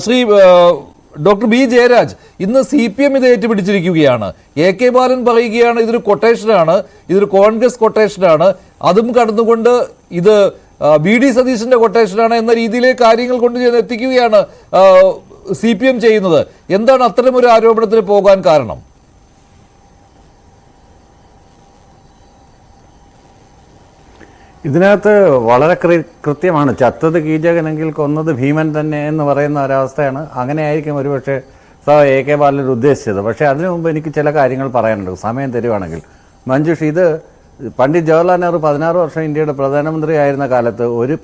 Shri doctor B Jayaraj ഇന്ന് C P M ഇത് ഏറ്റുപിടിച്ചിരിക്കുകയാണ്. A K ബാലൻ പറയുകയാണ് ഇതൊരു കൊട്ടേഷനാണ് ഇതൊരു കോൺഗ്രസ് കൊട്ടേഷനാണ്. അതും കടന്നുകൊണ്ട് ഇത് ബി ഡി സതീശന്റെ കൊട്ടേഷനാണ് എന്ന രീതിയിലെ കാര്യങ്ങൾ കൊണ്ട് എത്തിക്കുകയാണ് സി പി എം ചെയ്യുന്നത്. എന്താണ് അത്തരം ഒരു ആരോപണത്തിന് പോകാൻ കാരണം? ഇതിനകത്ത് വളരെ കൃത്യമാണ്. ചത്തത് കീചകനെങ്കിൽ കൊന്നത് ഭീമൻ തന്നെ എന്ന് പറയുന്ന ഒരവസ്ഥയാണ്. അങ്ങനെയായിരിക്കും ഒരുപക്ഷെ സ എ കെ ബാലൻ ഉദ്ദേശിച്ചത്. പക്ഷേ അതിനു മുമ്പ് എനിക്ക് ചില കാര്യങ്ങൾ പറയാനുണ്ട്. സമയം തരുവാണെങ്കിൽ. മഞ്ജുഷ് ഇത് പണ്ഡിറ്റ് ജവഹർലാൽ നെഹ്റു പതിനാറ് വർഷം ഇന്ത്യയുടെ പ്രധാനമന്ത്രി ആയിരുന്ന കാലത്ത് ഒരു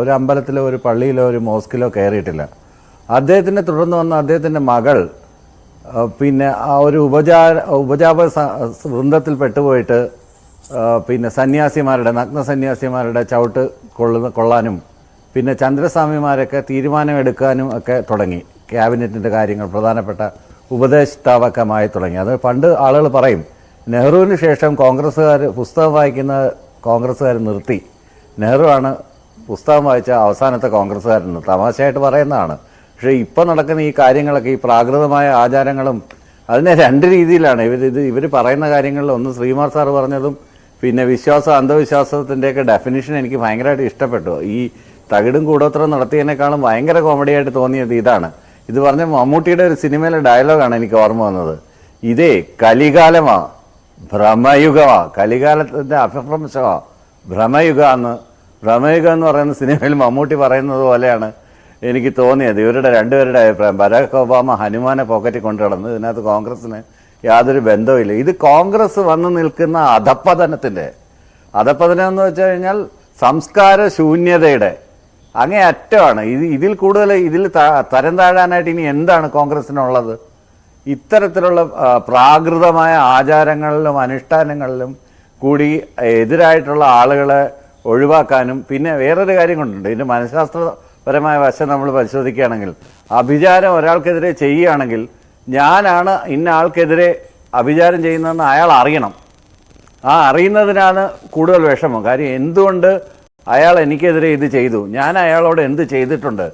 ഒരു അമ്പലത്തിലോ ഒരു പള്ളിയിലോ ഒരു മോസ്കിലോ കയറിയിട്ടില്ല. അദ്ദേഹത്തിനെ തുടർന്ന് വന്ന അദ്ദേഹത്തിന്റെ മകൾ പിന്നെ ആ ഒരു ഉപചാര ഉപജാപ വൃന്ദത്തിൽ പെട്ടുപോയിട്ട് പിന്നെ സന്യാസിമാരുടെ നഗ്ന സന്യാസിമാരുടെ ചവിട്ട് കൊള്ളുന്ന കൊള്ളാനും പിന്നെ ചന്ദ്രസ്വാമിമാരൊക്കെ തീരുമാനമെടുക്കാനും ഒക്കെ തുടങ്ങി. ക്യാബിനറ്റിന്റെ കാര്യങ്ങൾ പ്രധാനപ്പെട്ട ഉപദേഷ്ടാവക്കമായി തുടങ്ങി. അത് പണ്ട് ആളുകൾ പറയും നെഹ്റുവിന് ശേഷം കോൺഗ്രസ്സുകാർ പുസ്തകം വായിക്കുന്ന കോൺഗ്രസ്സുകാർ നിർത്തി. നെഹ്റു ആണ് പുസ്തകം വായിച്ച അവസാനത്തെ കോൺഗ്രസ്സുകാരെന്ന് തമാശയായിട്ട് പറയുന്നതാണ്. പക്ഷേ ഇപ്പം നടക്കുന്ന ഈ കാര്യങ്ങളൊക്കെ ഈ പ്രാകൃതമായ ആചാരങ്ങളും അതിനെ രണ്ട് രീതിയിലാണ്. ഇവർ ഇത് ഇവർ പറയുന്ന കാര്യങ്ങളിൽ ഒന്ന് ശ്രീമാർ സാർ പറഞ്ഞതും പിന്നെ വിശ്വാസം അന്ധവിശ്വാസത്തിന്റെയൊക്കെ ഡെഫിനിഷൻ എനിക്ക് ഭയങ്കരമായിട്ട് ഇഷ്ടപ്പെട്ടു. ഈ തകിടും കൂടോത്രം നടത്തിയതിനേക്കാളും ഭയങ്കര കോമഡിയായിട്ട് തോന്നിയത് ഇതാണ്. ഇത് പറഞ്ഞ മമ്മൂട്ടിയുടെ ഒരു സിനിമയിലെ ഡയലോഗാണ് എനിക്ക് ഓർമ്മ വന്നത്. ഇതേ കലികാലമാ ഭ്രമയുഗമാ കലികാലത്തിന്റെ അഭിഭ്രംശമാ ഭ്രമയുഗ എന്ന് ഭ്രമയുഗം എന്ന് പറയുന്ന സിനിമയിൽ മമ്മൂട്ടി പറയുന്നത് പോലെയാണ് എനിക്ക് തോന്നിയത്. ഇവരുടെ രണ്ടുപേരുടെ അഭിപ്രായം ബരാക് ഒബാമ ഹനുമാനെ പോക്കറ്റിൽ കൊണ്ടു നടന്നു ഇതിനകത്ത് കോൺഗ്രസിന് യാതൊരു ബന്ധവുമില്ല. ഇത് കോൺഗ്രസ് വന്നു നിൽക്കുന്ന അധപ്പതനത്തിന്റെ അധപ്പതനം എന്ന് വെച്ച് കഴിഞ്ഞാൽ സംസ്കാര ശൂന്യതയുടെ അങ്ങേ അറ്റമാണ് ഇത് ഇതിൽ കൂടുതൽ ഇതിൽ തരം താഴാനായിട്ട് ഇനി എന്താണ് കോൺഗ്രസിനുള്ളത്? ഇത്തരത്തിലുള്ള പ്രാകൃതമായ ആചാരങ്ങളിലും അനുഷ്ഠാനങ്ങളിലും കൂടി എതിരായിട്ടുള്ള ആളുകളെ ഒഴിവാക്കാനും പിന്നെ വേറൊരു കാര്യം കൊണ്ടുണ്ട്. ഇതിന്റെ മനഃശാസ്ത്രപരമായ വശം നമ്മൾ പരിശോധിക്കുകയാണെങ്കിൽ അഭിചാരം ഒരാൾക്കെതിരെ ചെയ്യുകയാണെങ്കിൽ ഞാനാണ് ഇന്ന ആൾക്കെതിരെ അഭിചാരം ചെയ്യുന്നതെന്ന് അയാൾ അറിയണം. ആ അറിയുന്നതിനാണ് കൂടുതൽ വിഷമം. കാര്യം എന്തുകൊണ്ട് അയാൾ എനിക്കെതിരെ ഇത് ചെയ്തു? ഞാൻ അയാളോട് എന്ത് ചെയ്തിട്ടുണ്ട്?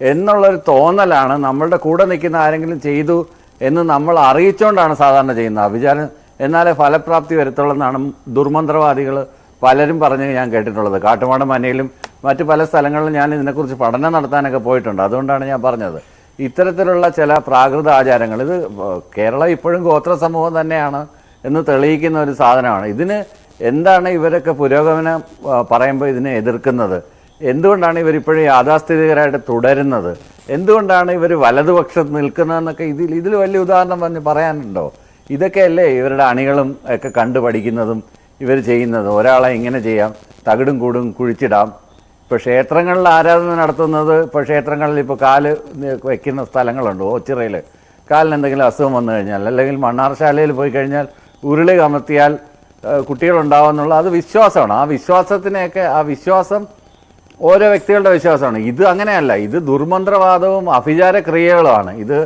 എന്നുള്ളൊരു തോന്നലാണ് നമ്മളുടെ കൂടെ നിൽക്കുന്ന ആരെങ്കിലും ചെയ്തു എന്ന് നമ്മൾ അറിയിച്ചുകൊണ്ടാണ് സാധാരണ ചെയ്യുന്നത്. അഭിചാരം എന്നാലേ ഫലപ്രാപ്തി വരത്തുള്ളെന്നാണ് ദുർമന്ത്രവാദികൾ പലരും പറഞ്ഞ് ഞാൻ കേട്ടിട്ടുള്ളത്. കാട്ടുമാട് മനയിലും മറ്റ് പല സ്ഥലങ്ങളിലും ഞാൻ ഇതിനെക്കുറിച്ച് പഠനം നടത്താനൊക്കെ പോയിട്ടുണ്ട്. അതുകൊണ്ടാണ് ഞാൻ പറഞ്ഞത്. ഇത്തരത്തിലുള്ള ചില പ്രാകൃത ആചാരങ്ങൾ. ഇത് കേരളം ഇപ്പോഴും ഗോത്ര സമൂഹം തന്നെയാണ് എന്ന് തെളിയിക്കുന്ന ഒരു സാധനമാണ്. ഇതിന് എന്താണ് ഇവരൊക്കെ പുരോഗമനം പറയുമ്പോൾ ഇതിനെ എതിർക്കുന്നത്? എന്തുകൊണ്ടാണ് ഇവരിപ്പോഴും യാഥാസ്ഥിതികരായിട്ട് തുടരുന്നത്? എന്തുകൊണ്ടാണ് ഇവർ വലതുപക്ഷത്ത് നിൽക്കുന്നതെന്നൊക്കെ ഇതിൽ ഇതിൽ വലിയ ഉദാഹരണം പറഞ്ഞ് പറയാനുണ്ടോ? ഇതൊക്കെയല്ലേ ഇവരുടെ അണികളും ഒക്കെ കണ്ടുപഠിക്കുന്നതും ഇവർ ചെയ്യുന്നതും. ഒരാളെ ഇങ്ങനെ ചെയ്യാം തകിടും കൂടും കുഴിച്ചിടാം ഇപ്പോൾ ക്ഷേത്രങ്ങളിൽ ആരാധന നടത്തുന്നത് ഇപ്പോൾ ക്ഷേത്രങ്ങളിൽ ഇപ്പോൾ കാൽ വയ്ക്കുന്ന സ്ഥലങ്ങളുണ്ട്? ഓച്ചിറയിൽ കാലിന് എന്തെങ്കിലും അസുഖം വന്നു കഴിഞ്ഞാൽ അല്ലെങ്കിൽ മണ്ണാർശാലയിൽ പോയി കഴിഞ്ഞാൽ ഉരുളി കമത്തിയാൽ കുട്ടികളുണ്ടാവുമെന്നുള്ള അത് വിശ്വാസമാണ്. ആ വിശ്വാസത്തിനെയൊക്കെ ആ വിശ്വാസം ഓരോ വ്യക്തികളുടെ വിശ്വാസമാണ്. ഇത് അങ്ങനെയല്ല. ഇത് ദുർമന്ത്രവാദവും അഭിചാര ക്രിയകളുമാണ് ഇത്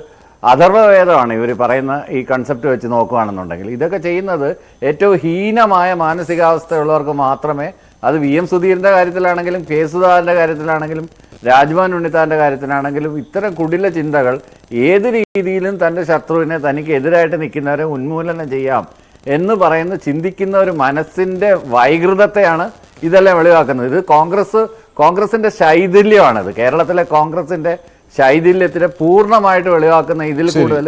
അഥർവവേദമാണ് ഇവർ പറയുന്ന ഈ കൺസെപ്റ്റ് വെച്ച് നോക്കുകയാണെന്നുണ്ടെങ്കിൽ ഇതൊക്കെ ചെയ്യുന്നത് ഏറ്റവും ഹീനമായ മാനസികാവസ്ഥയുള്ളവർക്ക് മാത്രമേ അത് വി എം സുധീറിന്റെ കാര്യത്തിലാണെങ്കിലും കെ കാര്യത്തിലാണെങ്കിലും രാജ്മാൻ ഉണ്ണിത്താന്റെ കാര്യത്തിലാണെങ്കിലും ഇത്തരം കുടില ചിന്തകൾ ഏത് രീതിയിലും തന്റെ ശത്രുവിനെ തനിക്ക് എതിരായിട്ട് നിൽക്കുന്നവരെ ഉന്മൂലനം ചെയ്യാം എന്ന് പറയുന്ന ചിന്തിക്കുന്ന ഒരു മനസ്സിന്റെ വൈകൃതത്തെയാണ് ഇതെല്ലാം വെളിവാക്കുന്നത്. ഇത് കോൺഗ്രസ് കോൺഗ്രസിന്റെ ശൈഥില്യമാണത്. കേരളത്തിലെ കോൺഗ്രസിന്റെ ശൈഥില്യത്തിനെ പൂർണമായിട്ട് വെളിവാക്കുന്ന ഇതിൽ കൂടുതൽ